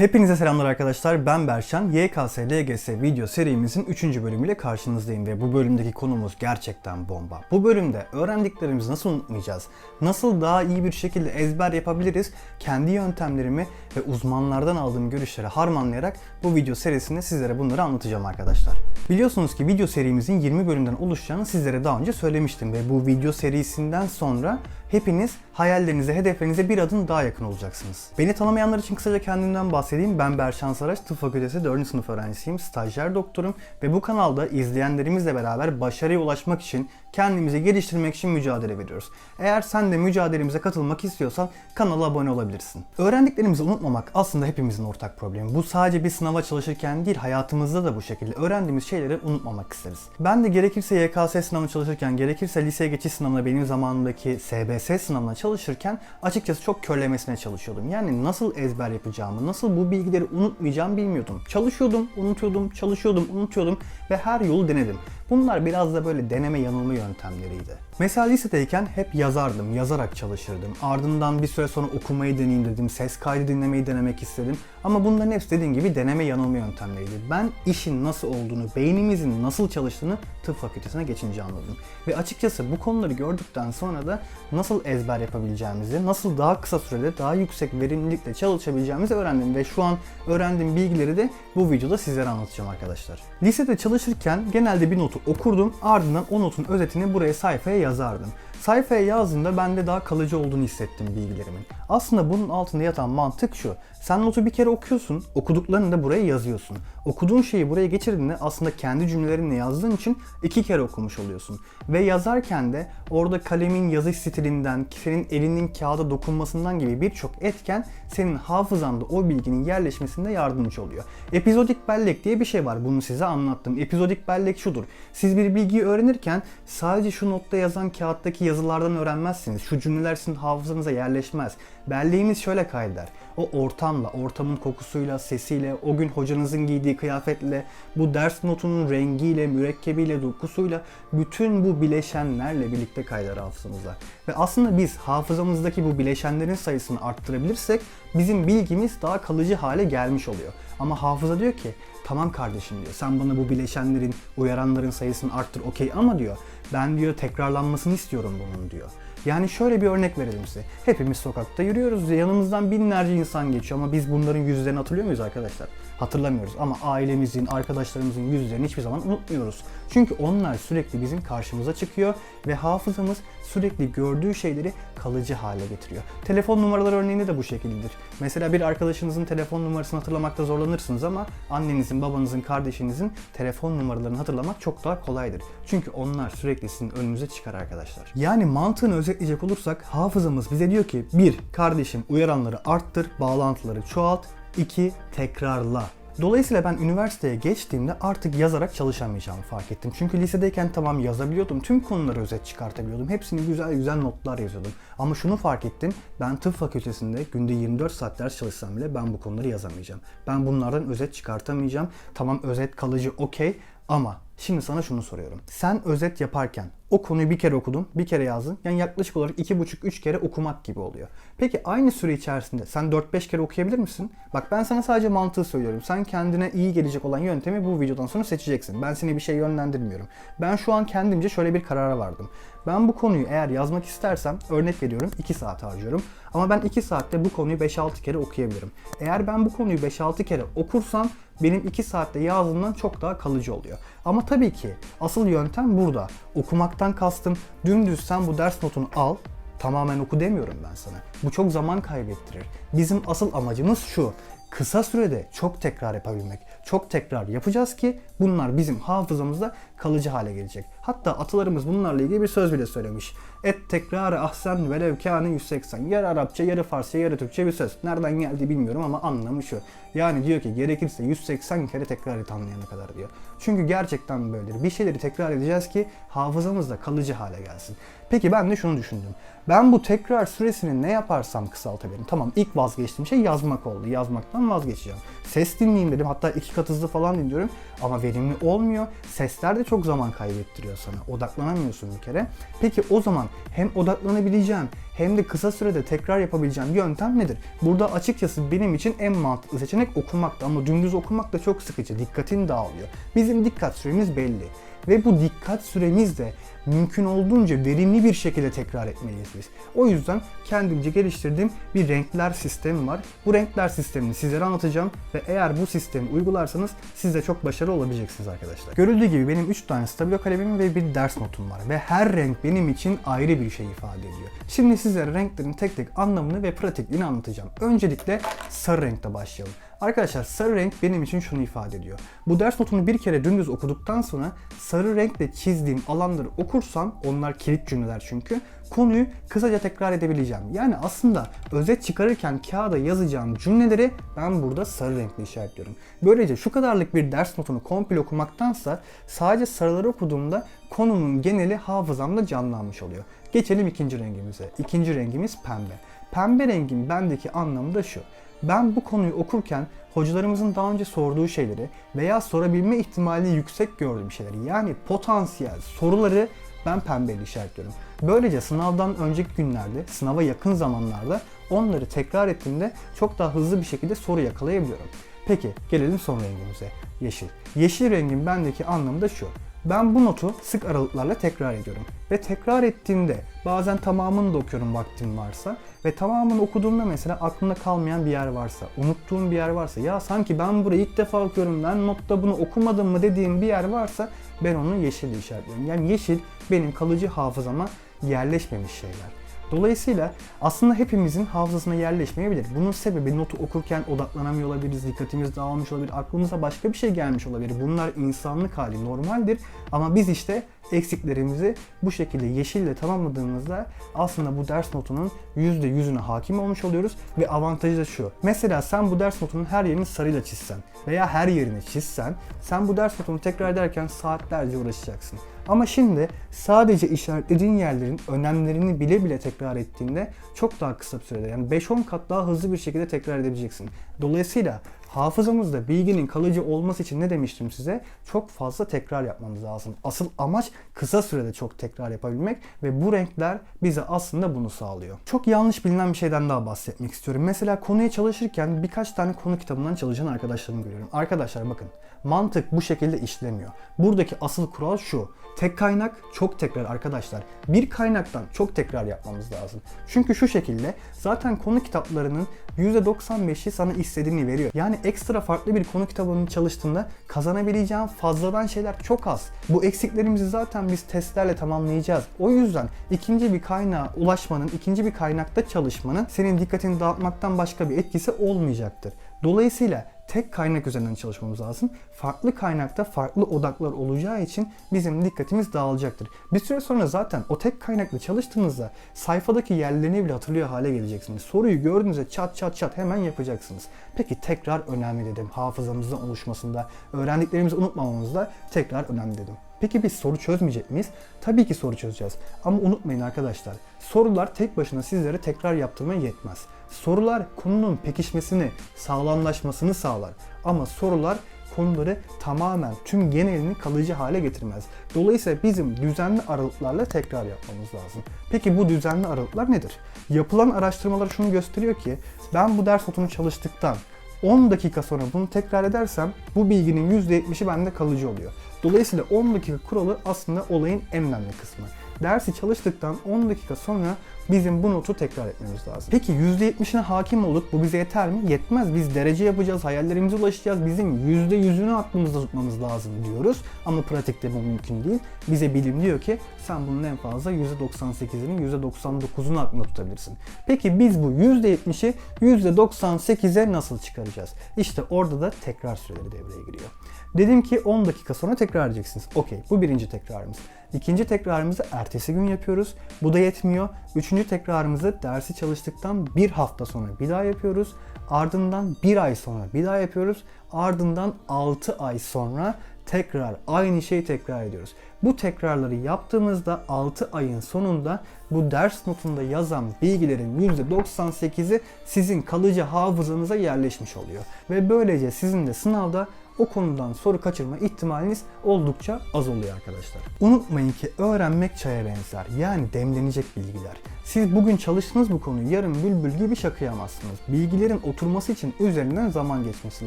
Hepinize selamlar arkadaşlar. Ben Berşan. YKS LGS video serimizin 3. bölümüyle karşınızdayım ve bu bölümdeki konumuz gerçekten bomba. Bu bölümde öğrendiklerimizi nasıl unutmayacağız? Nasıl daha iyi bir şekilde ezber yapabiliriz? Kendi yöntemlerimi ve uzmanlardan aldığım görüşleri harmanlayarak bu video serisinde sizlere bunları anlatacağım arkadaşlar. Biliyorsunuz ki video serimizin 20 bölümden oluşacağını sizlere daha önce söylemiştim ve bu video serisinden sonra hepiniz hayallerinize, hedeflerinize bir adım daha yakın olacaksınız. Beni tanımayanlar için kısaca kendimden bahsedeyim. Ben Berşan Saraç, Tıp Fakültesi 4. sınıf öğrencisiyim, stajyer doktorum ve bu kanalda izleyenlerimizle beraber başarıya ulaşmak için, kendimizi geliştirmek için mücadele veriyoruz. Eğer sen de mücadelemize katılmak istiyorsan kanala abone olabilirsin. Öğrendiklerimizi unutmamak aslında hepimizin ortak problemi. Bu sadece bir sınava çalışırken değil, hayatımızda da bu şekilde. Öğrendiğimiz şeyleri unutmamak isteriz. Ben de gerekirse YKS sınavına çalışırken, gerekirse liseye geçiş sınavına benim zamanımdaki SBS sınavına çalışırken açıkçası çok körlemesine çalışıyordum. Yani nasıl ezber yapacağımı, nasıl bu bilgileri unutmayacağımı bilmiyordum. Çalışıyordum, unutuyordum, çalışıyordum, unutuyordum ve her yolu denedim. Bunlar biraz da böyle deneme yanılma yöntemleriydi. Mesela lisedeyken hep yazardım, yazarak çalışırdım. Ardından bir süre sonra okumayı deneyeyim dedim, ses kaydı dinlemeyi denemek istedim. Ama bunların hepsi dediğim gibi deneme yanılma yöntemleriydi. Ben işin nasıl olduğunu, beynimizin nasıl çalıştığını tıp fakültesine geçince anladım. Ve açıkçası bu konuları gördükten sonra da nasıl ezber yapabileceğimizi, nasıl daha kısa sürede daha yüksek verimlilikle çalışabileceğimizi öğrendim. Ve şu an öğrendiğim bilgileri de bu videoda sizlere anlatacağım arkadaşlar. Lisede çalışırken genelde bir notu okurdum, ardından o notun özetini buraya sayfaya yazardım. Sayfaya yazdığımda bende daha kalıcı olduğunu hissettim bilgilerimin. Aslında bunun altında yatan mantık şu. Sen notu bir kere okuyorsun, okuduklarını da buraya yazıyorsun. Okuduğun şeyi buraya geçirdiğinde aslında kendi cümlelerinle yazdığın için iki kere okumuş oluyorsun. Ve yazarken de orada kalemin yazış stilinden, senin elinin kağıda dokunmasından gibi birçok etken senin hafızanda o bilginin yerleşmesinde yardımcı oluyor. Epizodik bellek diye bir şey var. Bunu size anlattım. Epizodik bellek şudur. Siz bir bilgiyi öğrenirken sadece şu notta yazan kağıttaki yazılardan öğrenmezsiniz. Şu cümleler sizin hafızanıza yerleşmez. Belleğiniz şöyle kaydeder. O ortamla, ortamın kokusuyla, sesiyle, o gün hocanızın giydiği kıyafetle, bu ders notunun rengiyle, mürekkebiyle, dokusuyla bütün bu bileşenlerle birlikte kaydeder hafızamıza. Ve aslında biz hafızamızdaki bu bileşenlerin sayısını arttırabilirsek bizim bilgimiz daha kalıcı hale gelmiş oluyor. Ama hafıza diyor ki tamam kardeşim diyor sen bana bu bileşenlerin, uyaranların sayısını arttır okey ama diyor ben diyor tekrarlanmasını istiyorum bunun diyor. Yani şöyle bir örnek verelim size. Hepimiz sokakta yürüyoruz. Yanımızdan binlerce insan geçiyor ama biz bunların yüzlerini hatırlıyor muyuz arkadaşlar? Hatırlamıyoruz ama ailemizin, arkadaşlarımızın yüzlerini hiçbir zaman unutmuyoruz. Çünkü onlar sürekli bizim karşımıza çıkıyor ve hafızamız sürekli gördüğü şeyleri kalıcı hale getiriyor. Telefon numaraları örneğinde de bu şekildedir. Mesela bir arkadaşınızın telefon numarasını hatırlamakta zorlanırsınız ama annenizin, babanızın, kardeşinizin telefon numaralarını hatırlamak çok daha kolaydır. Çünkü onlar sürekli sizin önünüze çıkar arkadaşlar. Yani mantığını özetleyecek olursak hafızamız bize diyor ki bir Kardeşim uyaranları arttır, bağlantıları çoğalt, 2. Tekrarla. Dolayısıyla ben üniversiteye geçtiğimde artık yazarak çalışamayacağımı fark ettim. Çünkü lisedeyken tamam yazabiliyordum. Tüm konuları özet çıkartabiliyordum. Hepsini güzel güzel notlar yazıyordum. Ama şunu fark ettim. Ben tıp fakültesinde günde 24 saat ders çalışsam bile ben bu konuları yazamayacağım. Ben bunlardan özet çıkartamayacağım. Tamam özet kalıcı okey ama Şimdi sana şunu soruyorum. Sen özet yaparken o konuyu bir kere okudun, bir kere yazdın. Yani yaklaşık olarak 2,5-3 kere okumak gibi oluyor. Peki aynı süre içerisinde sen 4-5 kere okuyabilir misin? Bak ben sana sadece mantığı söylüyorum. Sen kendine iyi gelecek olan yöntemi bu videodan sonra seçeceksin. Ben seni bir şey yönlendirmiyorum. Ben şu an kendimce şöyle bir karara vardım. Ben bu konuyu eğer yazmak istersem örnek veriyorum 2 saat harcıyorum. Ama ben 2 saatte bu konuyu 5-6 kere okuyabilirim. Eğer ben bu konuyu 5-6 kere okursam benim 2 saatte yazdığımdan çok daha kalıcı oluyor. Ama tabii ki asıl yöntem burada. Okumaktan kastım dümdüz sen bu ders notunu al, tamamen oku demiyorum ben sana. Bu çok zaman kaybettirir. Bizim asıl amacımız şu. Kısa sürede çok tekrar yapabilmek. Çok tekrar yapacağız ki bunlar bizim hafızamızda kalıcı hale gelecek. Hatta atalarımız bunlarla ilgili bir söz bile söylemiş. Et tekrarı ahsen velev kâne 180. Yarı Arapça, yarı Farsça, yarı Türkçe bir söz. Nereden geldi bilmiyorum ama anlamı şu. Yani diyor ki gerekirse 180 kere tekrar et anlayana kadar diyor. Çünkü gerçekten böyledir. Bir şeyleri tekrar edeceğiz ki hafızamızda kalıcı hale gelsin. Peki ben de şunu düşündüm. Ben bu tekrar süresini ne yaparsam kısaltabilirim. Tamam ilk vazgeçtiğim şey yazmak oldu. Yazmaktan vazgeçeceğim. Ses dinleyeyim dedim. Hatta iki kat hızlı falan dinliyorum. Ama verimli olmuyor. Sesler de çok zaman kaybettiriyor. sana. Odaklanamıyorsun bir kere. Peki o zaman hem odaklanabileceğim hem de kısa sürede tekrar yapabileceğim yöntem nedir? Burada açıkçası benim için en mantıklı seçenek okumaktı ama dümdüz okumak da çok sıkıcı. Dikkatin dağılıyor. Bizim dikkat süremiz belli. Ve bu dikkat süremiz de mümkün olduğunca verimli bir şekilde tekrar etmeliyiz biz. O yüzden kendimce geliştirdiğim bir renkler sistemi var. Bu renkler sistemini sizlere anlatacağım ve eğer bu sistemi uygularsanız siz de çok başarılı olabileceksiniz arkadaşlar. Görüldüğü gibi benim 3 tane stabilo kalemim ve bir ders notum var ve her renk benim için ayrı bir şey ifade ediyor. Şimdi sizlere renklerin tek tek anlamını ve pratikliğini anlatacağım. Öncelikle sarı renkte başlayalım. Arkadaşlar sarı renk benim için şunu ifade ediyor. Bu ders notunu bir kere dümdüz okuduktan sonra sarı renkle çizdiğim alanları okursam, onlar kilit cümleler çünkü, konuyu kısaca tekrar edebileceğim. Yani aslında özet çıkarırken kağıda yazacağım cümleleri ben burada sarı renkle işaretliyorum. Böylece şu kadarlık bir ders notunu komple okumaktansa sadece sarıları okuduğumda konunun geneli hafızamda canlanmış oluyor. Geçelim ikinci rengimize. İkinci rengimiz pembe. Pembe rengin bendeki anlamı da şu. Ben bu konuyu okurken hocalarımızın daha önce sorduğu şeyleri veya sorabilme ihtimali yüksek gördüğüm şeyleri yani potansiyel soruları ben pembeyle işaretliyorum. Böylece sınavdan önceki günlerde, sınava yakın zamanlarda onları tekrar ettiğimde çok daha hızlı bir şekilde soru yakalayabiliyorum. Peki gelelim son rengimize. Yeşil. Yeşil rengin bendeki anlamı da şu. Ben bu notu sık aralıklarla tekrar ediyorum. Ve tekrar ettiğimde bazen tamamını da okuyorum vaktim varsa ve tamamını okuduğumda mesela aklımda kalmayan bir yer varsa, unuttuğum bir yer varsa ya sanki ben burayı ilk defa okuyorum ben notta bunu okumadım mı dediğim bir yer varsa ben onu yeşille işaretliyorum. Yani yeşil benim kalıcı hafızama yerleşmemiş şeyler. Dolayısıyla aslında hepimizin hafızasına yerleşmeyebilir. Bunun sebebi notu okurken odaklanamıyor olabiliriz, dikkatimiz dağılmış olabilir, aklımıza başka bir şey gelmiş olabilir. Bunlar insanlık hali normaldir ama biz işte eksiklerimizi bu şekilde yeşille tamamladığımızda aslında bu ders notunun %100'üne hakim olmuş oluyoruz ve avantajı da şu. Mesela sen bu ders notunun her yerini sarıyla çizsen veya her yerini çizsen sen bu ders notunu tekrar ederken saatlerce uğraşacaksın. Ama şimdi sadece işaretlediğin yerlerin önemlerini bile bile tekrar ettiğinde çok daha kısa bir sürede yani 5-10 kat daha hızlı bir şekilde tekrar edebileceksin. Dolayısıyla hafızamızda bilginin kalıcı olması için ne demiştim size? Çok fazla tekrar yapmamız lazım. Asıl amaç kısa sürede çok tekrar yapabilmek ve bu renkler bize aslında bunu sağlıyor. Çok yanlış bilinen bir şeyden daha bahsetmek istiyorum. Mesela konuya çalışırken birkaç tane konu kitabından çalışan arkadaşlarımı görüyorum. Arkadaşlar bakın mantık bu şekilde işlemiyor. Buradaki asıl kural şu. Tek kaynak çok tekrar arkadaşlar. Bir kaynaktan çok tekrar yapmamız lazım. Çünkü şu şekilde zaten konu kitaplarının %95'i sana istediğini veriyor. Yani ekstra farklı bir konu kitabının çalıştığında kazanabileceğin fazladan şeyler çok az. Bu eksiklerimizi zaten biz testlerle tamamlayacağız. O yüzden ikinci bir kaynağa ulaşmanın, ikinci bir kaynakta çalışmanın senin dikkatini dağıtmaktan başka bir etkisi olmayacaktır. Dolayısıyla tek kaynak üzerinden çalışmamız lazım. Farklı kaynakta farklı odaklar olacağı için bizim dikkatimiz dağılacaktır. Bir süre sonra zaten o tek kaynakla çalıştığınızda sayfadaki yerlerini bile hatırlıyor hale geleceksiniz. Soruyu gördüğünüzde çat çat çat hemen yapacaksınız. Peki tekrar önemli dedim. Hafızamızın oluşmasında, öğrendiklerimizi unutmamamızda tekrar önemli dedim. Peki biz soru çözmeyecek miyiz? Tabii ki soru çözeceğiz. Ama unutmayın arkadaşlar, sorular tek başına sizlere tekrar yaptırmaya yetmez. Sorular konunun pekişmesini, sağlamlaşmasını sağlar. Ama sorular konuları tamamen tüm genelini kalıcı hale getirmez. Dolayısıyla bizim düzenli aralıklarla tekrar yapmamız lazım. Peki bu düzenli aralıklar nedir? Yapılan araştırmalar şunu gösteriyor ki ben bu ders notunu çalıştıktan 10 dakika sonra bunu tekrar edersem bu bilginin %70'i bende kalıcı oluyor. Dolayısıyla 10 dakika kuralı aslında olayın en önemli kısmı. Dersi çalıştıktan 10 dakika sonra bizim bu notu tekrar etmemiz lazım. Peki %70'ine hakim olduk. Bu bize yeter mi? Yetmez. Biz derece yapacağız, hayallerimize ulaşacağız. Bizim %100'ünü aklımızda tutmamız lazım diyoruz. Ama pratikte bu mümkün değil. Bize bilim diyor ki sen bunun en fazla %98'ini, %99'unu aklında tutabilirsin. Peki biz bu %70'i %98'e nasıl çıkaracağız? İşte orada da tekrar süreleri devreye giriyor. Dedim ki 10 dakika sonra tekrar edeceksiniz. Okey bu birinci tekrarımız. İkinci tekrarımızı ertesi gün yapıyoruz. Bu da yetmiyor. Üçüncü tekrarımızı dersi çalıştıktan bir hafta sonra bir daha yapıyoruz. Ardından bir ay sonra bir daha yapıyoruz. Ardından 6 ay sonra tekrar aynı şeyi tekrar ediyoruz. Bu tekrarları yaptığımızda 6 ayın sonunda bu ders notunda yazan bilgilerin %98'i sizin kalıcı hafızanıza yerleşmiş oluyor. Ve böylece sizin de sınavda o konudan soru kaçırma ihtimaliniz oldukça az oluyor arkadaşlar. Unutmayın ki öğrenmek çaya benzer. Yani demlenecek bilgiler. Siz bugün çalıştınız bu konuyu yarın bülbül gibi şakıyamazsınız. Bilgilerin oturması için üzerinden zaman geçmesi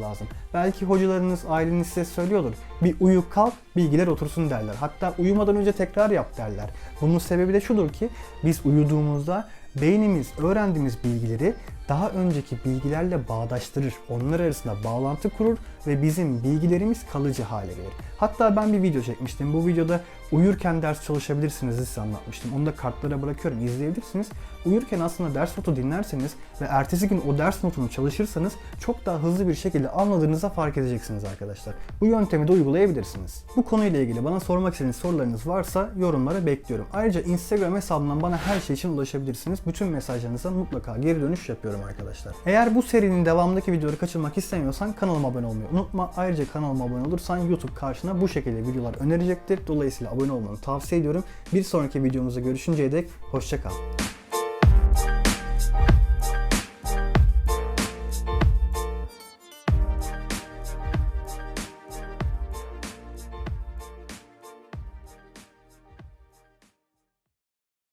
lazım. Belki hocalarınız, aileniz size söylüyordur. Bir uyu kalk, bilgiler otursun derler. Hatta uyumadan önce tekrar yap derler. Bunun sebebi de şudur ki biz uyuduğumuzda beynimiz öğrendiğimiz bilgileri daha önceki bilgilerle bağdaştırır. Onlar arasında bağlantı kurur ve bizim bilgilerimiz kalıcı hale gelir. Hatta ben bir video çekmiştim. Bu videoda uyurken ders çalışabilirsiniz size anlatmıştım. Onu da kartlara bırakıyorum izleyebilirsiniz. Uyurken aslında ders notu dinlerseniz ve ertesi gün o ders notunu çalışırsanız çok daha hızlı bir şekilde anladığınızda fark edeceksiniz arkadaşlar. Bu yöntemi de uygulayabilirsiniz. Bu konuyla ilgili bana sormak istediğiniz sorularınız varsa yorumlara bekliyorum. Ayrıca Instagram hesabından bana her şey için ulaşabilirsiniz. Bütün mesajlarınıza mutlaka geri dönüş yapıyorum arkadaşlar. Eğer bu serinin devamındaki videoları kaçırmak istemiyorsan kanalıma abone olmayı unutma. Ayrıca kanalıma abone olursan YouTube karşına bu şekilde videolar önerecektir. Dolayısıyla abone olmanı tavsiye ediyorum. Bir sonraki videomuzda görüşünceye dek hoşçakal.